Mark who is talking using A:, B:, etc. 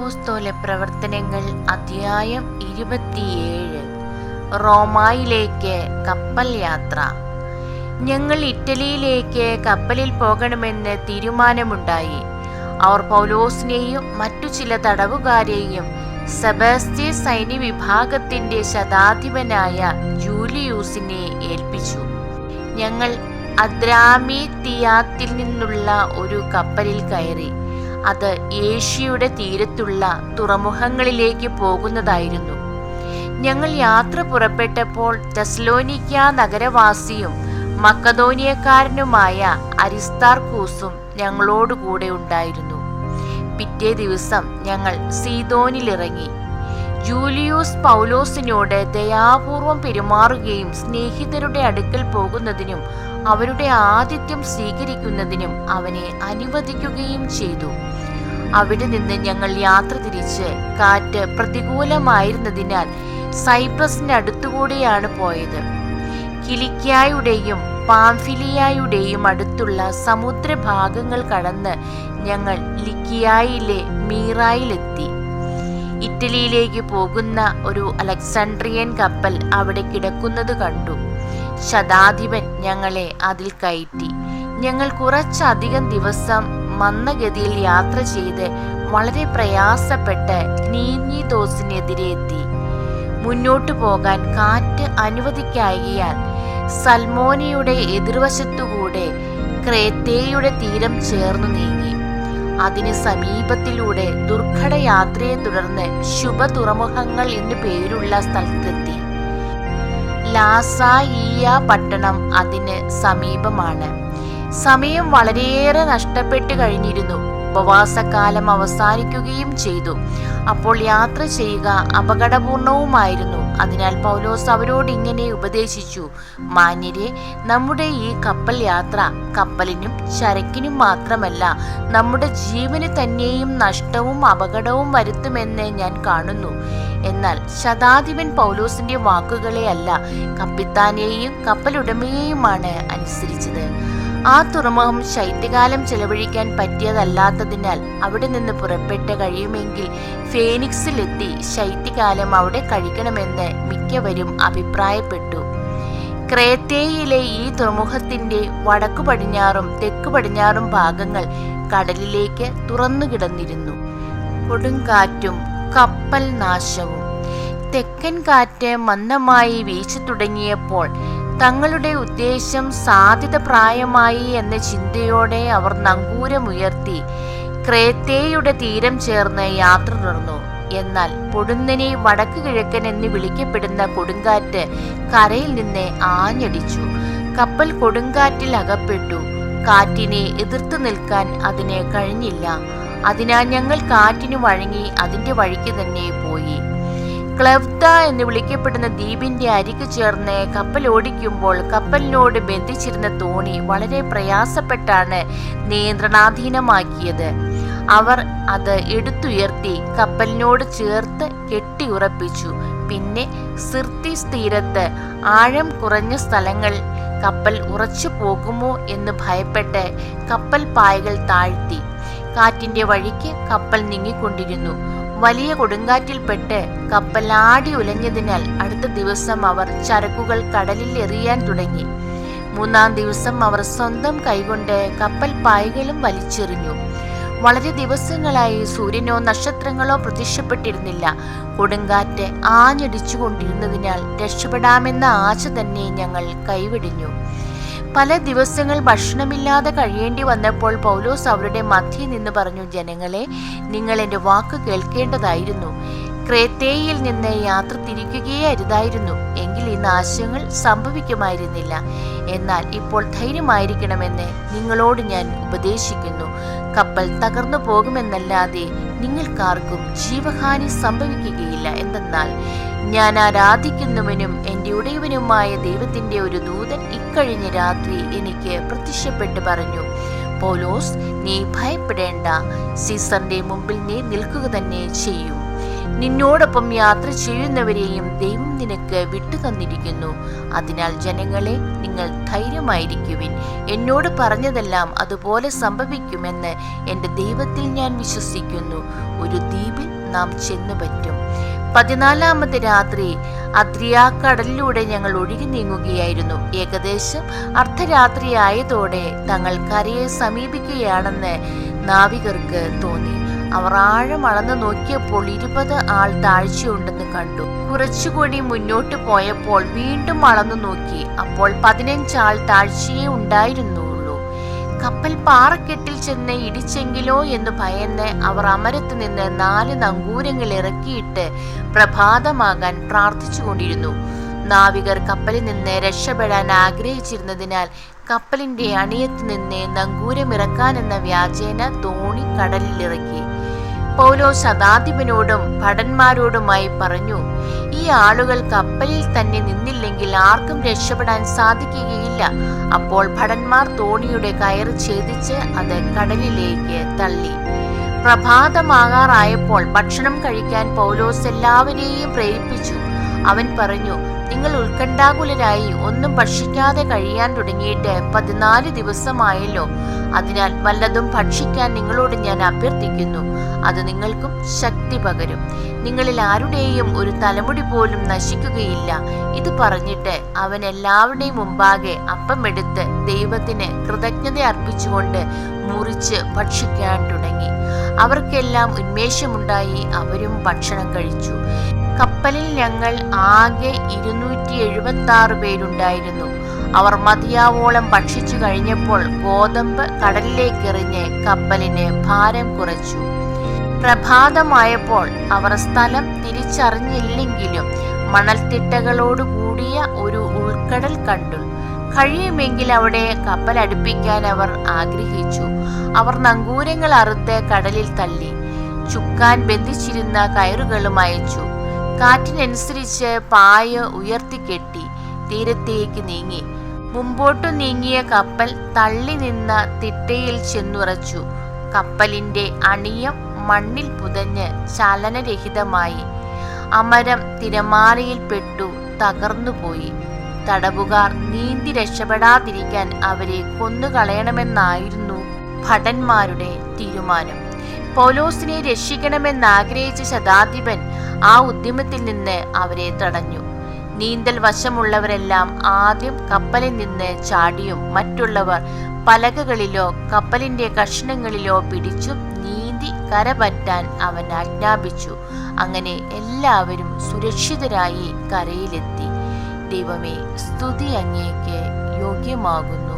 A: അപ്പോസ്തോല പ്രവർത്തനങ്ങൾ അധ്യായം ഇരുപത്തിയേഴ്. റോമായിലേക്ക് കപ്പൽ യാത്ര. ഞങ്ങൾ ഇറ്റലിയിലേക്ക് കപ്പലിൽ പോകണമെന്ന് തീരുമാനമുണ്ടായി. അവർ പൗലോസിനെയും മറ്റു ചില തടവുകാരെയും സെബാസ്റ്റ്യ സൈന്യ വിഭാഗത്തിന്റെ ശതാധിപനായ ജൂലിയൂസിനെ ഏൽപ്പിച്ചു. ഞങ്ങൾ അദ്രാമി തിയാത്തിൽ നിന്നുള്ള ഒരു കപ്പലിൽ കയറി. അത് ഏഷ്യയുടെ തീരത്തുള്ള തുറമുഖങ്ങളിലേക്ക് പോകുന്നതായിരുന്നു. ഞങ്ങൾ യാത്ര പുറപ്പെട്ടപ്പോൾ തെസ്ലോനിക്ക നഗരവാസിയും മക്കതോനിയക്കാരനുമായ അരിസ്താർക്കൂസും ഞങ്ങളോടുകൂടെ ഉണ്ടായിരുന്നു. പിറ്റേ ദിവസം ഞങ്ങൾ സീതോനിലിറങ്ങി ജൂലിയൂസ് പൗലോസിനോട് ദയാപൂർവം പെരുമാറുകയും സ്നേഹിതരുടെ അടുക്കൽ പോകുന്നതിനും അവരുടെ ആതിഥ്യം സ്വീകരിക്കുന്നതിനും അവനെ അനുവദിക്കുകയും ചെയ്തു. അവിടെ നിന്ന് ഞങ്ങൾ യാത്ര തിരിച്ച് കാറ്റ് പ്രതികൂലമായിരുന്നതിനാൽ സൈപ്രസിന്റെ അടുത്തുകൂടെയാണ് പോയത്. കിലിക്കായുടെയും പാംഫിലിയായുടെയും അടുത്തുള്ള സമുദ്രഭാഗങ്ങൾ കടന്ന് ഞങ്ങൾ ലിക്കിയായിലെ മീറായിലെത്തി. ഇറ്റലിയിലേക്ക് പോകുന്ന ഒരു അലക്സാണ്ട്രിയൻ കപ്പൽ അവിടെ കിടക്കുന്നത് കണ്ടു. ശതാധിപൻ ഞങ്ങളെ അതിൽ കയറ്റി. ഞങ്ങൾ കുറച്ചധികം ദിവസം മന്ദഗതിയിൽ യാത്ര ചെയ്ത് വളരെ പ്രയാസപ്പെട്ട് നീഞ്ഞി തോസിനെതിരെ എത്തി. മുന്നോട്ടു പോകാൻ കാറ്റ് അനുവദിക്കായകയാൽ സൽമോനിയുടെ എതിർവശത്തുകൂടെ ക്രേത്തേയുടെ തീരം ചേർന്നു നീങ്ങി. അതിന് സമീപത്തിലൂടെ ദുർഘട യാത്രയെ തുടർന്ന് ശുഭ തുറമുഖങ്ങൾ എന്നു പേരുള്ള സ്ഥലത്തെത്തി. ലാസായിയ പട്ടണം അതിന് സമീപമാണ്. സമയം വളരെയേറെ നഷ്ടപ്പെട്ടു കഴിഞ്ഞിരുന്നു. ഉപവാസകാലം അവസാനിക്കുകയും ചെയ്തു. അപ്പോൾ യാത്ര ചെയ്യുക അപകടപൂർണവുമായിരുന്നു. അതിനാൽ പൗലോസ് അവരോട് ഇങ്ങനെ ഉപദേശിച്ചു. മാന്യരെ നമ്മുടെ ഈ കപ്പൽ യാത്ര കപ്പലിനും ചരക്കിനും മാത്രമല്ല നമ്മുടെ ജീവന് തന്നെയും നഷ്ടവും അപകടവും വരുത്തുമെന്ന് ഞാൻ കാണുന്നു. എന്നാൽ ശതാധിപൻ പൗലോസിന്റെ വാക്കുകളെ അല്ല കപ്പിത്താനെയും കപ്പലുടമയെയുമാണ് അനുസരിച്ചത്. ആ തുറമുഖം ശൈത്യകാലം ചെലവഴിക്കാൻ പറ്റിയതല്ലാത്തതിനാൽ അവിടെ നിന്ന് പുറപ്പെട്ട് കഴിയുമെങ്കിൽ ഫേനിക്സിലെത്തി ശൈത്യകാലം അവിടെ കഴിക്കണമെന്ന് മിക്കവരും അഭിപ്രായപ്പെട്ടു. ക്രേത്തേയിലെ ഈ തുറമുഖത്തിന്റെ വടക്കു പടിഞ്ഞാറും തെക്കു പടിഞ്ഞാറും ഭാഗങ്ങൾ കടലിലേക്ക് തുറന്നു കിടന്നിരുന്നു. കൊടുങ്കാറ്റും കപ്പൽ നാശവും. തെക്കൻ കാറ്റ് മന്ദമായി വീശു തുടങ്ങിയപ്പോൾ തങ്ങളുടെ ഉദ്ദേശം സാധ്യത പ്രായമായി എന്ന ചിന്തയോടെ അവർ നങ്കൂരമുയർത്തി ക്രേത്തേയുടെ തീരം ചേർന്ന് യാത്ര തുടർന്നു എന്നാൽ പൊടുന്നനെ വടക്ക് കിഴക്കൻ എന്ന് വിളിക്കപ്പെടുന്ന കൊടുങ്കാറ്റ് കരയിൽ നിന്ന് ആഞ്ഞടിച്ചു. കപ്പൽ കൊടുങ്കാറ്റിൽ അകപ്പെട്ടു. കാറ്റിനെ എതിർത്തു നിൽക്കാൻ അതിന് കഴിഞ്ഞില്ല. അതിനാൽ ഞങ്ങൾ കാറ്റിനു വഴങ്ങി അതിന്റെ വഴിക്ക് തന്നെ പോയി. ക്ലബ്ദ എന്ന് വിളിക്കപ്പെടുന്ന ദ്വീപിന്റെ അരികു ചേർന്ന് കപ്പൽ ഓടിക്കുമ്പോൾ കപ്പലിനോട് ബന്ധിച്ചിരുന്ന തോണി വളരെ പ്രയാസപ്പെട്ടാണ് നിയന്ത്രണാധീനമാക്കിയത്. അവർ അത് എടുത്തുയർത്തി കപ്പലിനോട് ചേർത്ത് കെട്ടിയുറപ്പിച്ചു പിന്നെ സിർത്തി തീരത്ത് ആഴം കുറഞ്ഞ സ്ഥലങ്ങൾ കപ്പൽ ഉറച്ചു പോകുമോ എന്ന് ഭയപ്പെട്ട് കപ്പൽ പായകൾ താഴ്ത്തി. കാറ്റിന്റെ വഴിക്ക് കപ്പൽ നീങ്ങിക്കൊണ്ടിരുന്നു. വലിയ കൊടുങ്കാറ്റിൽപ്പെട്ട് കപ്പൽ ആടി ഉലഞ്ഞതിനാൽ അടുത്ത ദിവസം അവർ ചരക്കുകൾ കടലിൽ എറിയാൻ തുടങ്ങി. മൂന്നാം ദിവസം അവർ സ്വന്തം കൈകൊണ്ട് കപ്പൽ പായകളും വലിച്ചെറിഞ്ഞു. വളരെ ദിവസങ്ങളായി സൂര്യനോ നക്ഷത്രങ്ങളോ പ്രത്യക്ഷപ്പെട്ടിരുന്നില്ല. കൊടുങ്കാറ്റ് ആഞ്ഞടിച്ചുകൊണ്ടിരുന്നതിനാൽ രക്ഷപ്പെടാമെന്ന ആശ തന്നെ ഞങ്ങൾ കൈവിടിഞ്ഞു. പല ദിവസങ്ങൾ ഭക്ഷണമില്ലാതെ കഴിയേണ്ടി വന്നപ്പോൾ പൗലോസ് അവരുടെ മധ്യയിൽ നിന്ന് പറഞ്ഞു ജനങ്ങളെ നിങ്ങൾ എന്റെ വാക്ക് കേൾക്കേണ്ടതായിരുന്നു. ക്രേത്തേയിൽ നിന്ന് യാത്ര തിരിക്കുകയേ അരുതായിരുന്നു എങ്കിൽ ഈ നാശങ്ങൾ സംഭവിക്കുമായിരുന്നില്ല. എന്നാൽ ഇപ്പോൾ ധൈര്യമായിരിക്കണമെന്ന് നിങ്ങളോട് ഞാൻ ഉപദേശിക്കുന്നു. കപ്പൽ തകർന്നു പോകുമെന്നല്ലാതെ നിങ്ങൾക്കാർക്കും ജീവഹാനി സംഭവിക്കുകയില്ല. എന്തെന്നാൽ ഞാൻ ആരാധിക്കുന്നവനും എന്റെ ഉടയവനുമായ ദൈവത്തിന്റെ ഒരു ദൂതൻ ഇക്കഴിഞ്ഞ രാത്രി എനിക്ക് പ്രത്യക്ഷപ്പെട്ട് പറഞ്ഞു പോലോസ് നീ ഭയപ്പെടേണ്ട. സീസറിന്റെ മുമ്പിൽ നീ നിൽക്കുക തന്നെ ചെയ്യും. നിന്നോടൊപ്പം യാത്ര ചെയ്യുന്നവരെയും ദൈവം നിനക്ക് വിട്ടു തന്നിരിക്കുന്നു. അതിനാൽ ജനങ്ങളെ നിങ്ങൾ ധൈര്യമായിരിക്കുവിൻ. എന്നോട് പറഞ്ഞതെല്ലാം അതുപോലെ സംഭവിക്കുമെന്ന് എന്റെ ദൈവത്തിൽ ഞാൻ വിശ്വസിക്കുന്നു. ഒരു ദ്വീപിൽ നാം ചെന്നു പറ്റും. പതിനാലാമത്തെ രാത്രി അദ്രിയാക്കടലിലൂടെ ഞങ്ങൾ ഒഴുകി നീങ്ങുകയായിരുന്നു. ഏകദേശം അർദ്ധരാത്രിയായതോടെ തങ്ങൾ കരയെ സമീപിക്കുകയാണെന്ന് നാവികർക്ക് തോന്നി. അവർ ആഴം അളന്നു നോക്കിയപ്പോൾ ഇരുപത് ആൾ താഴ്ചയുണ്ടെന്ന് കണ്ടു. കുറച്ചുകൂടി മുന്നോട്ട് പോയപ്പോൾ വീണ്ടും അളന്നു നോക്കി. അപ്പോൾ പതിനഞ്ചാൾ താഴ്ചയേ ഉണ്ടായിരുന്നുള്ളൂ. കപ്പൽ പാറക്കെട്ടിൽ ചെന്ന് ഇടിച്ചെങ്കിലോ എന്ന് ഭയന്ന് അവർ അമരത്ത് നിന്ന് നാല് നങ്കൂരങ്ങൾ ഇറക്കിയിട്ട് പ്രഭാതമാകാൻ പ്രാർത്ഥിച്ചുകൊണ്ടിരുന്നു. നാവികർ കപ്പലിൽ നിന്ന് രക്ഷപ്പെടാൻ ആഗ്രഹിച്ചിരുന്നതിനാൽ കപ്പലിന്റെ അണിയത്ത് നിന്ന് നങ്കൂരമിറക്കാനെന്ന വ്യാജേന തോണി കടലിലിറക്കി. പൗലോ ശതാധിപനോടും ഭടന്മാരോടുമായി പറഞ്ഞു ഈ ആളുകൾ കപ്പലിൽ തന്നെ നിന്നില്ലെങ്കിൽ ആർക്കും രക്ഷപ്പെടാൻ സാധിക്കുകയില്ല. അപ്പോൾ ഭടന്മാർ തോണിയുടെ കയറ് ഛേദിച്ച് അത് കടലിലേക്ക് തള്ളി. പ്രഭാതമാകാറായപ്പോൾ ഭക്ഷണം കഴിക്കാൻ പൗലോസ് എല്ലാവരെയും പ്രേരിപ്പിച്ചു. അവൻ പറഞ്ഞു നിങ്ങൾ ഉത്കണ്ഠാകുലരായി ഒന്നും ഭക്ഷിക്കാതെ കഴിയാൻ തുടങ്ങിയിട്ട് പതിനാല് ദിവസമായല്ലോ. അതിനാൽ വല്ലതും ഭക്ഷിക്കാൻ നിങ്ങളോട് ഞാൻ അഭ്യർത്ഥിക്കുന്നു. അത് നിങ്ങൾക്കും ശക്തി പകരും. നിങ്ങളിൽ ആരുടെയും ഒരു തലമുടി പോലും നശിക്കുകയില്ല. ഇത് പറഞ്ഞിട്ട് അവൻ എല്ലാവരുടെയും മുമ്പാകെ അപ്പമെടുത്ത് ദൈവത്തിന് കൃതജ്ഞത അർപ്പിച്ചുകൊണ്ട് മുറിച്ച് ഭക്ഷിക്കാൻ തുടങ്ങി. അവർക്കെല്ലാം ഉന്മേഷമുണ്ടായി അവരും ഭക്ഷണം കഴിച്ചു. കപ്പലിൽ ഞങ്ങൾ ആകെ ഇരുന്നൂറ്റി എഴുപത്തി ആറ് പേരുണ്ടായിരുന്നു. അവർ മതിയാവോളം ഭക്ഷിച്ചു കഴിഞ്ഞപ്പോൾ ഗോതമ്പ് കടലിലേക്കെറിഞ്ഞ് കപ്പലിന് ഭാരം കുറച്ചു. പ്രഭാതമായപ്പോൾ അവർ സ്ഥലം തിരിച്ചറിഞ്ഞില്ലെങ്കിലും മണൽത്തിട്ടകളോട് കൂടിയ ഒരു ഉൾക്കടൽ കണ്ടു. കഴിയുമെങ്കിൽ അവിടെ കപ്പൽ അടുപ്പിക്കാൻ അവർ ആഗ്രഹിച്ചു. അവർ നങ്കൂരങ്ങൾ അറുത്ത് കടലിൽ തള്ളി. ചുക്കാൻ ബന്ധിച്ചിരുന്ന കയറുകളും അയച്ചു. കാറ്റിനനുസരിച്ച് പായ ഉയർത്തി കെട്ടി തീരത്തേക്ക് നീങ്ങി. മുമ്പോട്ടു നീങ്ങിയ കപ്പൽ തള്ളി നിന്ന തിട്ടയിൽ ചെന്നുറച്ചു. കപ്പലിന്റെ അണിയം മണ്ണിൽ പുതഞ്ഞ് ചലനരഹിതമായി. അമരം തിരമാലയിൽ പെട്ടു തകർന്നുപോയി. തടവുകാർ നീന്തി രക്ഷപ്പെടാതിരിക്കാൻ അവരെ കൊന്നുകളയണമെന്നായിരുന്നു ഭടന്മാരുടെ തീരുമാനം. പൗലോസിനെ രക്ഷിക്കണമെന്നാഗ്രഹിച്ച ശതാധിപൻ ആ ഉദ്യമത്തിൽ നിന്ന് അവരെ തടഞ്ഞു. നീന്തൽ വശമുള്ളവരെല്ലാം ആദ്യം കപ്പലിൽ നിന്ന് ചാടിയും മറ്റുള്ളവർ പലകകളിലോ കപ്പലിന്റെ കഷ്ണങ്ങളിലോ പിടിച്ചു നീന്തി കരപറ്റാൻ അവൻ ആജ്ഞാപിച്ചു. അങ്ങനെ എല്ലാവരും സുരക്ഷിതരായി കരയിലെത്തി. ദൈവമേ സ്തുതി അങ്ങേക്ക് യോഗ്യമാകുന്നു.